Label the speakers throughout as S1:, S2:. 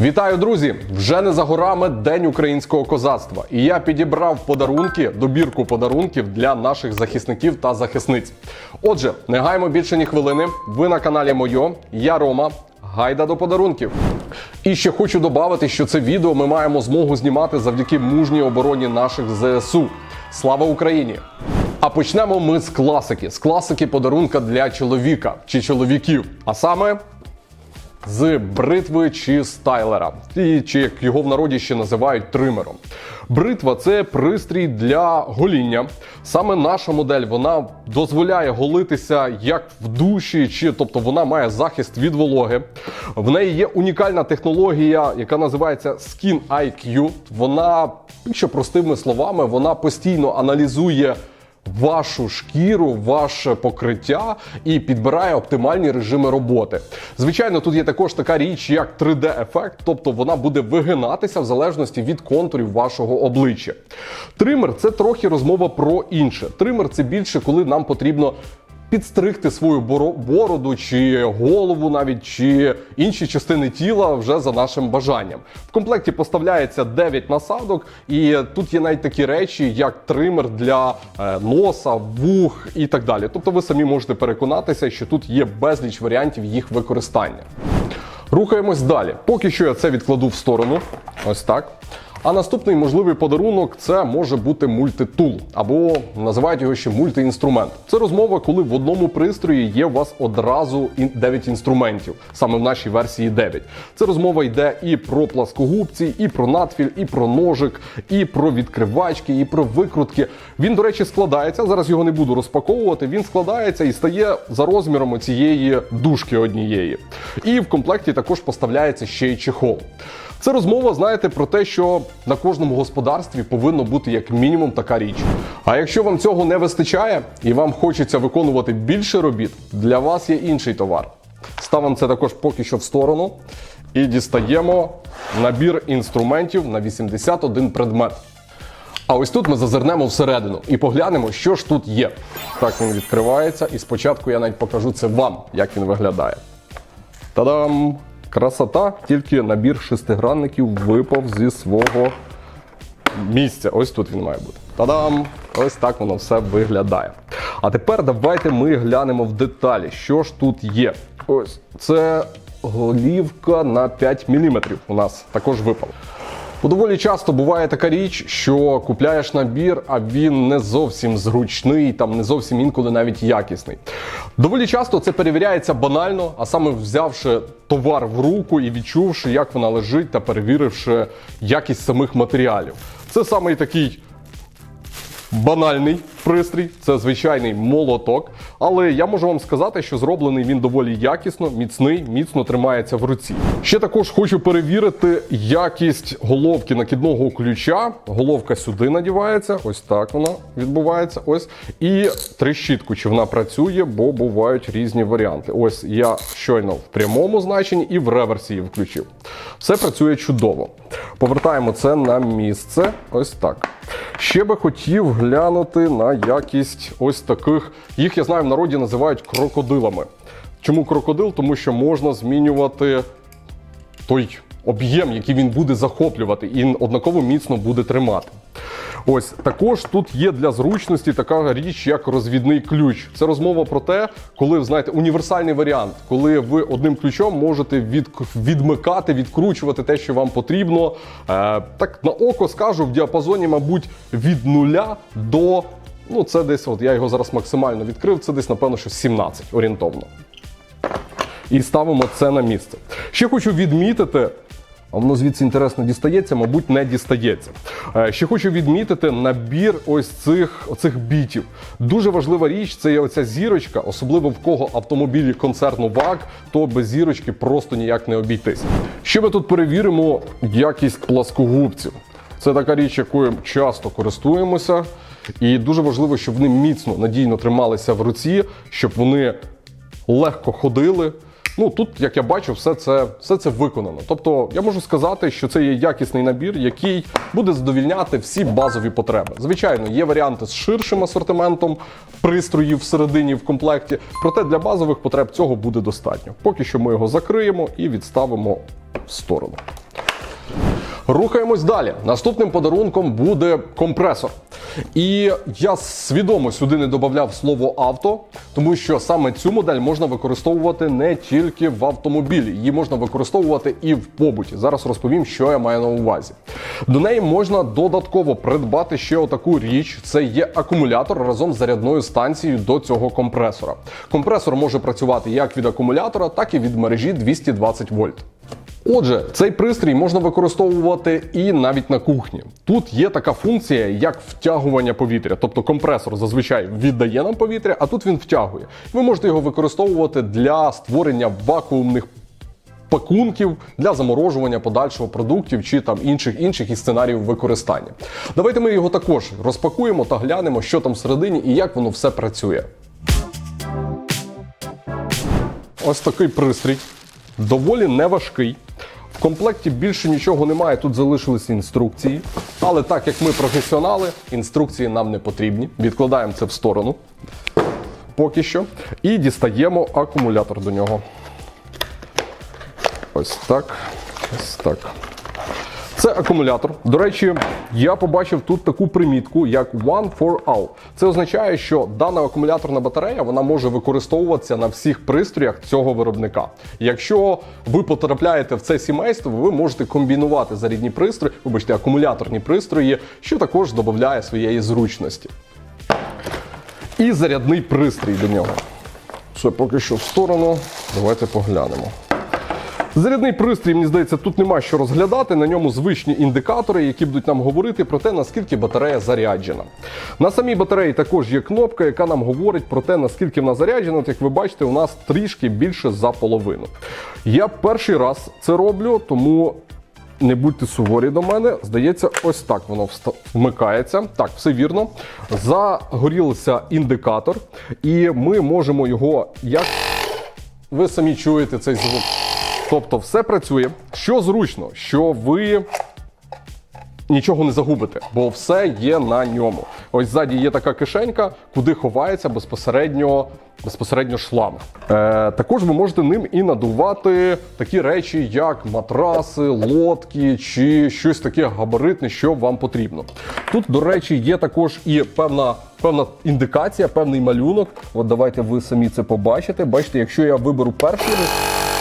S1: Вітаю, друзі! Вже не за горами День українського козацтва. І я підібрав подарунки, добірку подарунків для наших захисників та захисниць. Отже, не гаймо більше ні хвилини. Ви на каналі Мойо. Я Рома. Гайда до подарунків. І ще хочу додати, що це відео ми маємо змогу знімати завдяки мужній обороні наших ЗСУ. Слава Україні! А почнемо ми з класики. З класики подарунка для чоловіка чи чоловіків. А саме з бритви чи стайлера, і чи як його в народі ще називають тримером. Бритва це пристрій для гоління. Саме наша модель вона дозволяє голитися як в душі, чи тобто вона має захист від вологи. В неї є унікальна технологія, яка називається Skin IQ. Вона, якщо простими словами, вона постійно аналізує вашу шкіру, ваше покриття і підбирає оптимальні режими роботи. Звичайно, тут є також така річ, як 3D-ефект, тобто вона буде вигинатися в залежності від контурів вашого обличчя. Тример це трохи розмова про інше. Тример це більше, коли нам потрібно. Підстригти свою бороду чи голову, навіть чи інші частини тіла вже за нашим бажанням. В комплекті поставляється 9 насадок, і тут є навіть такі речі, як тример для е, носа, вух і так далі. Тобто ви самі можете переконатися, що тут є безліч варіантів їх використання. Рухаємось далі. Поки що я це відкладу в сторону. Ось так. А наступний можливий подарунок це може бути мультитул, або називають його ще мультиінструмент. Це розмова, коли в одному пристрої є у вас одразу ін- 9 інструментів, саме в нашій версії 9. Це розмова йде і про пласкогубці, і про надфіль, і про ножик, і про відкривачки, і про викрутки. Він, до речі, складається. Зараз його не буду розпаковувати. Він складається і стає за розміром цієї дужки однієї. І в комплекті також поставляється ще й чехол. Це розмова, знаєте, про те, що на кожному господарстві повинно бути як мінімум така річ. А якщо вам цього не вистачає і вам хочеться виконувати більше робіт, для вас є інший товар. Ставимо це також поки що в сторону і дістаємо набір інструментів на 81 предмет. А ось тут ми зазирнемо всередину і поглянемо, що ж тут є. Так він відкривається, і спочатку я навіть покажу це вам, як він виглядає. Та-дам! Красота, тільки набір шестигранників випав зі свого місця. Ось тут він має бути. Та-дам! Ось так воно все виглядає. А тепер давайте ми глянемо в деталі, що ж тут є. Ось це голівка на 5 мм у нас також випала. Бо доволі часто буває така річ, що купляєш набір, а він не зовсім зручний, там не зовсім інколи навіть якісний. Доволі часто це перевіряється банально, а саме взявши товар в руку і відчувши, як вона лежить, та перевіривши якість самих матеріалів. Це саме такий банальний пристрій, це звичайний молоток. Але я можу вам сказати, що зроблений він доволі якісно, міцний, міцно тримається в руці. Ще також хочу перевірити якість головки накидного ключа. Головка сюди надівається, ось так вона відбувається. Ось і трещітку, чи вона працює, бо бувають різні варіанти. Ось я щойно в прямому значенні і в реверсі її включив. Все працює чудово. Повертаємо це на місце. Ось так. Ще би хотів глянути на якість ось таких. Їх я знаю в народі називають крокодилами. Чому крокодил? Тому що можна змінювати той об'єм, який він буде захоплювати, і однаково міцно буде тримати. Ось також тут є для зручності така річ, як розвідний ключ. Це розмова про те, коли знаєте, універсальний варіант, коли ви одним ключом можете від, відмикати, відкручувати те, що вам потрібно. Е, так на око скажу в діапазоні, мабуть, від нуля до. Ну, це десь, от я його зараз максимально відкрив, це десь, напевно, що 17 орієнтовно. І ставимо це на місце. Ще хочу відмітити. А воно звідси інтересно дістається, мабуть, не дістається. Е, Ще хочу відмітити набір ось цих оцих бітів. Дуже важлива річ це є оця зірочка, особливо в кого автомобілі концерну ВАГ, то без зірочки просто ніяк не обійтись. Ще ми тут перевіримо якість пласкогубців. Це така річ, якою часто користуємося, і дуже важливо, щоб вони міцно надійно трималися в руці, щоб вони легко ходили. Ну тут, як я бачу, все це, все це виконано. Тобто, я можу сказати, що це є якісний набір, який буде задовільняти всі базові потреби. Звичайно, є варіанти з ширшим асортиментом пристроїв всередині в комплекті, проте для базових потреб цього буде достатньо. Поки що ми його закриємо і відставимо в сторону. Рухаємось далі. Наступним подарунком буде компресор. І я свідомо сюди не додавав слово авто, тому що саме цю модель можна використовувати не тільки в автомобілі, її можна використовувати і в побуті. Зараз розповім, що я маю на увазі. До неї можна додатково придбати ще отаку річ: це є акумулятор разом з зарядною станцією до цього компресора. Компресор може працювати як від акумулятора, так і від мережі 220 вольт. Отже, цей пристрій можна використовувати і навіть на кухні. Тут є така функція, як втягування повітря. Тобто компресор зазвичай віддає нам повітря, а тут він втягує. Ви можете його використовувати для створення вакуумних пакунків для заморожування подальшого продуктів чи там інших інших і сценаріїв використання. Давайте ми його також розпакуємо та глянемо, що там всередині і як воно все працює. Ось такий пристрій, доволі неважкий. В комплекті більше нічого немає, тут залишилися інструкції. Але так як ми професіонали, інструкції нам не потрібні. Відкладаємо це в сторону поки що. І дістаємо акумулятор до нього. Ось так. Ось так. Це акумулятор. До речі, я побачив тут таку примітку, як One for All. Це означає, що дана акумуляторна батарея вона може використовуватися на всіх пристроях цього виробника. Якщо ви потрапляєте в це сімейство, ви можете комбінувати зарядні пристрої, вибачте, акумуляторні пристрої, що також додає своєї зручності. І зарядний пристрій до нього. Все, поки що в сторону. Давайте поглянемо. Зарядний пристрій, мені здається, тут нема що розглядати. На ньому звичні індикатори, які будуть нам говорити про те, наскільки батарея заряджена. На самій батареї також є кнопка, яка нам говорить про те, наскільки вона заряджена. От як ви бачите, у нас трішки більше за половину. Я перший раз це роблю, тому. Не будьте суворі до мене. Здається, ось так воно вмикається. Так, все вірно. Загорівся індикатор, і ми можемо його як ви самі чуєте цей звук. Тобто все працює. Що зручно, що ви нічого не загубите, бо все є на ньому. Ось ззаді є така кишенька, куди ховається безпосередньо. Безпосередньо шланг. Е, також ви можете ним і надувати такі речі, як матраси, лодки чи щось таке габаритне, що вам потрібно. Тут, до речі, є також і певна певна індикація, певний малюнок. От давайте ви самі це побачите. Бачите, якщо я виберу перший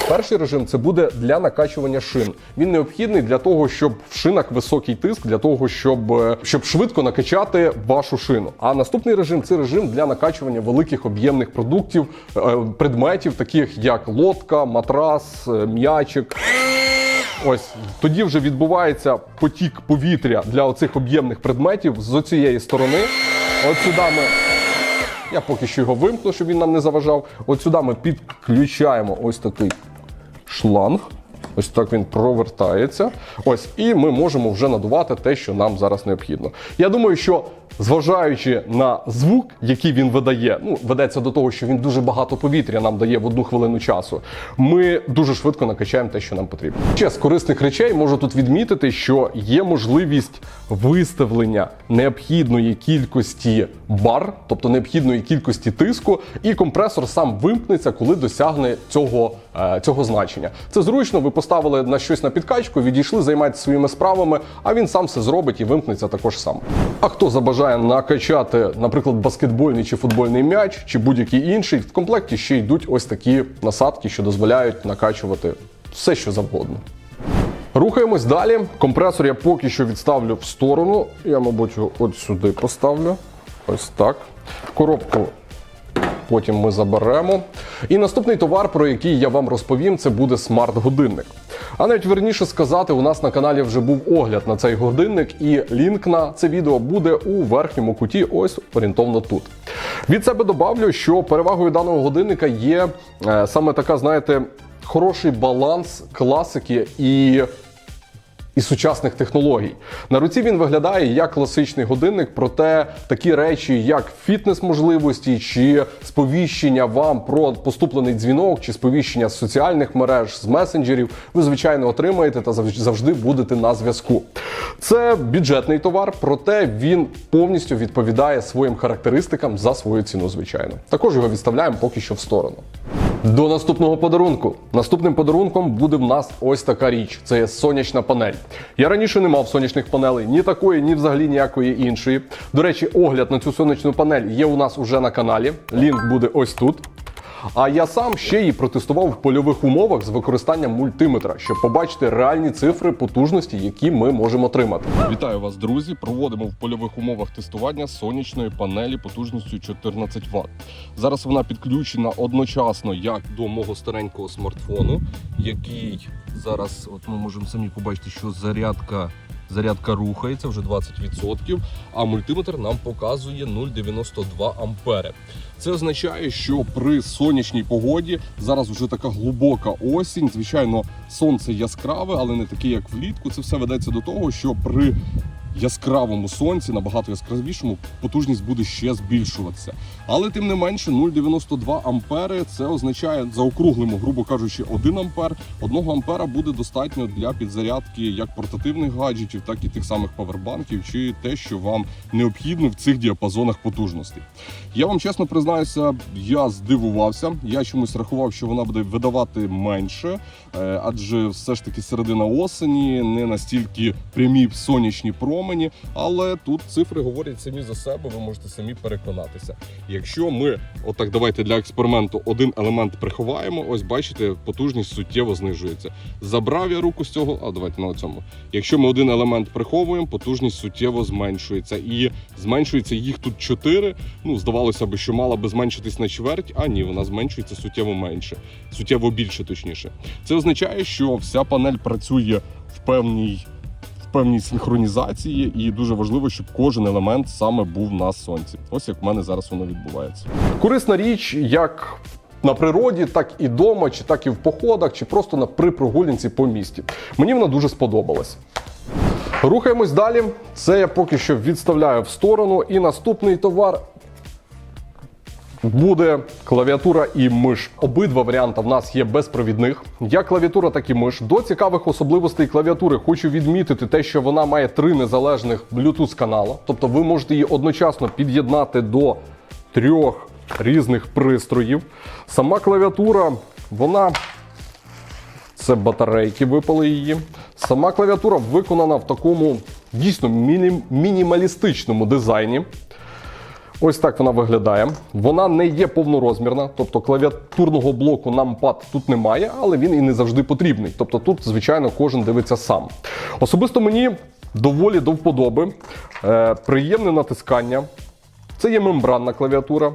S1: Перший режим це буде для накачування шин. Він необхідний для того, щоб в шинах високий тиск, для того, щоб, е, щоб швидко накачати вашу шину. А наступний режим це режим для накачування великих об'ємних продуктів, е, предметів, таких як лодка, матрас, е, м'ячик. Ось тоді вже відбувається потік повітря для оцих об'ємних предметів з цієї сторони. От сюди ми я поки що його вимкну, щоб він нам не заважав. От сюди ми підключаємо ось такий шланг. Ось так він провертається. Ось, і ми можемо вже надувати те, що нам зараз необхідно. Я думаю, що зважаючи на звук, який він видає, ну ведеться до того, що він дуже багато повітря нам дає в одну хвилину часу. Ми дуже швидко накачаємо те, що нам потрібно. Ще з корисних речей можу тут відмітити, що є можливість виставлення необхідної кількості бар, тобто необхідної кількості тиску, і компресор сам вимкнеться, коли досягне цього, цього значення. Це зручно. Ви поставили на щось на підкачку, відійшли, займайтеся своїми справами, а він сам все зробить і вимкнеться також сам. А хто забажає накачати, наприклад, баскетбольний чи футбольний м'яч, чи будь-який інший, в комплекті ще йдуть ось такі насадки, що дозволяють накачувати все, що завгодно. Рухаємось далі. Компресор я поки що відставлю в сторону. Я, мабуть, от сюди поставлю. Ось так. Коробку потім ми заберемо. І наступний товар, про який я вам розповім, це буде смарт-годинник. А навіть верніше сказати, у нас на каналі вже був огляд на цей годинник, і лінк на це відео буде у верхньому куті, ось орієнтовно тут. Від себе добавлю, що перевагою даного годинника є е, саме така, знаєте, хороший баланс класики і і сучасних технологій. На руці він виглядає як класичний годинник, проте такі речі, як фітнес-можливості, чи сповіщення вам про поступлений дзвінок, чи сповіщення з соціальних мереж, з месенджерів, ви звичайно отримаєте та завж- завжди будете на зв'язку. Це бюджетний товар, проте він повністю відповідає своїм характеристикам за свою ціну, звичайно. Також його відставляємо поки що в сторону. До наступного подарунку. Наступним подарунком буде в нас ось така річ. Це є сонячна панель. Я раніше не мав сонячних панелей, ні такої, ні взагалі ніякої іншої. До речі, огляд на цю сонячну панель є у нас уже на каналі. Лінк буде ось тут. А я сам ще її протестував в польових умовах з використанням мультиметра, щоб побачити реальні цифри потужності, які ми можемо отримати. Вітаю вас, друзі! Проводимо в польових умовах тестування сонячної панелі потужністю 14 Вт. Зараз вона підключена одночасно як до мого старенького смартфону, який зараз, от ми можемо самі побачити, що зарядка. Зарядка рухається вже 20%, а мультиметр нам показує 0,92 ампери. Це означає, що при сонячній погоді зараз вже така глибока осінь. Звичайно, сонце яскраве, але не таке, як влітку. Це все ведеться до того, що при яскравому сонці, набагато яскравішому, потужність буде ще збільшуватися. Але тим не менше, 0,92 ампери це означає заокруглимо, грубо кажучи, 1 ампер. 1 ампера буде достатньо для підзарядки як портативних гаджетів, так і тих самих павербанків, чи те, що вам необхідно в цих діапазонах потужностей. Я вам чесно признаюся, я здивувався. Я чомусь рахував, що вона буде видавати менше, е, адже все ж таки середина осені, не настільки прямі сонячні промені. Але тут цифри говорять самі за себе. Ви можете самі переконатися. Якщо ми, отак, давайте для експерименту один елемент приховаємо, ось бачите, потужність суттєво знижується. Забрав я руку з цього, а давайте на цьому. Якщо ми один елемент приховуємо, потужність суттєво зменшується. І зменшується їх тут 4. Ну, здавалося б, що мала би зменшитись на чверть, а ні, вона зменшується суттєво менше, суттєво більше, точніше. Це означає, що вся панель працює в певній. Певній синхронізації, і дуже важливо, щоб кожен елемент саме був на сонці. Ось як в мене зараз воно відбувається. Корисна річ, як на природі, так і вдома, чи так і в походах, чи просто на при прогулянці по місті. Мені вона дуже сподобалась. Рухаємось далі. Це я поки що відставляю в сторону. І наступний товар буде клавіатура і миш. Обидва варіанти в нас є безпровідних. Як клавіатура, так і миш. До цікавих особливостей клавіатури хочу відмітити те, що вона має три незалежних Bluetooth канала. Тобто ви можете її одночасно під'єднати до трьох різних пристроїв. Сама клавіатура, вона це батарейки випали її. Сама клавіатура виконана в такому дійсно міні- мінімалістичному дизайні. Ось так вона виглядає. Вона не є повнорозмірна, тобто клавіатурного блоку нампад тут немає, але він і не завжди потрібний. Тобто тут, звичайно, кожен дивиться сам. Особисто мені доволі до вподоби. Е, приємне натискання. Це є мембранна клавіатура.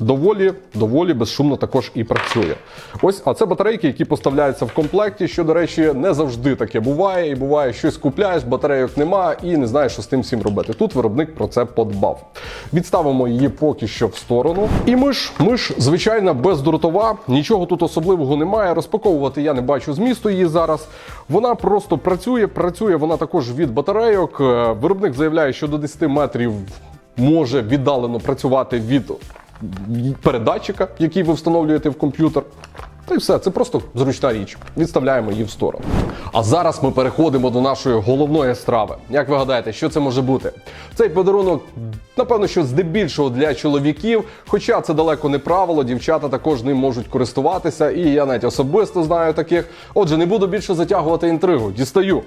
S1: Доволі, доволі безшумно також і працює. Ось, а це батарейки, які поставляються в комплекті, що, до речі, не завжди таке буває. І буває, щось купляєш, батарейок нема, і не знаєш, що з тим всім робити. Тут виробник про це подбав. Відставимо її поки що в сторону. І миш, миш, звичайно, бездротова, нічого тут особливого немає. Розпаковувати я не бачу змісту її зараз. Вона просто працює, працює вона також від батарейок. Е, Виробник заявляє, що до 10 метрів може віддалено працювати від передатчика, який ви встановлюєте в комп'ютер. Та й все, це просто зручна річ. Відставляємо її в сторону. А зараз ми переходимо до нашої головної страви. Як ви гадаєте, що це може бути? Цей подарунок, напевно, що здебільшого для чоловіків, хоча це далеко не правило, дівчата також ним можуть користуватися, і я навіть особисто знаю таких. Отже, не буду більше затягувати інтригу. Дістаю.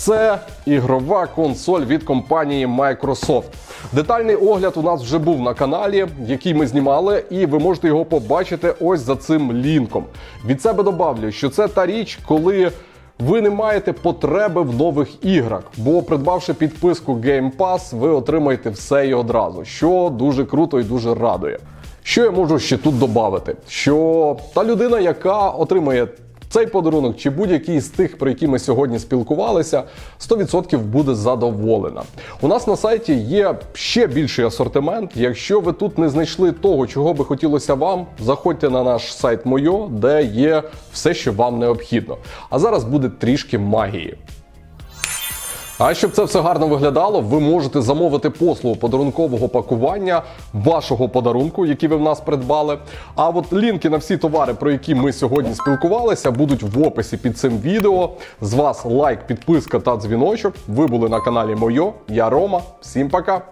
S1: Це ігрова консоль від компанії Microsoft. Детальний огляд у нас вже був на каналі, який ми знімали, і ви можете його побачити ось за цим лінком. Від себе добавлю, що це та річ, коли ви не маєте потреби в нових іграх, бо придбавши підписку Game Pass, ви отримаєте все і одразу, що дуже круто і дуже радує. Що я можу ще тут додати? Що та людина, яка отримає цей подарунок чи будь-який з тих, про які ми сьогодні спілкувалися, 100% буде задоволена. У нас на сайті є ще більший асортимент. Якщо ви тут не знайшли того, чого би хотілося вам, заходьте на наш сайт Мойо, де є все, що вам необхідно. А зараз буде трішки магії. А щоб це все гарно виглядало, ви можете замовити послугу подарункового пакування вашого подарунку, який ви в нас придбали. А от лінки на всі товари, про які ми сьогодні спілкувалися, будуть в описі під цим відео. З вас лайк, підписка та дзвіночок. Ви були на каналі Мойо. Я Рома. Всім пока!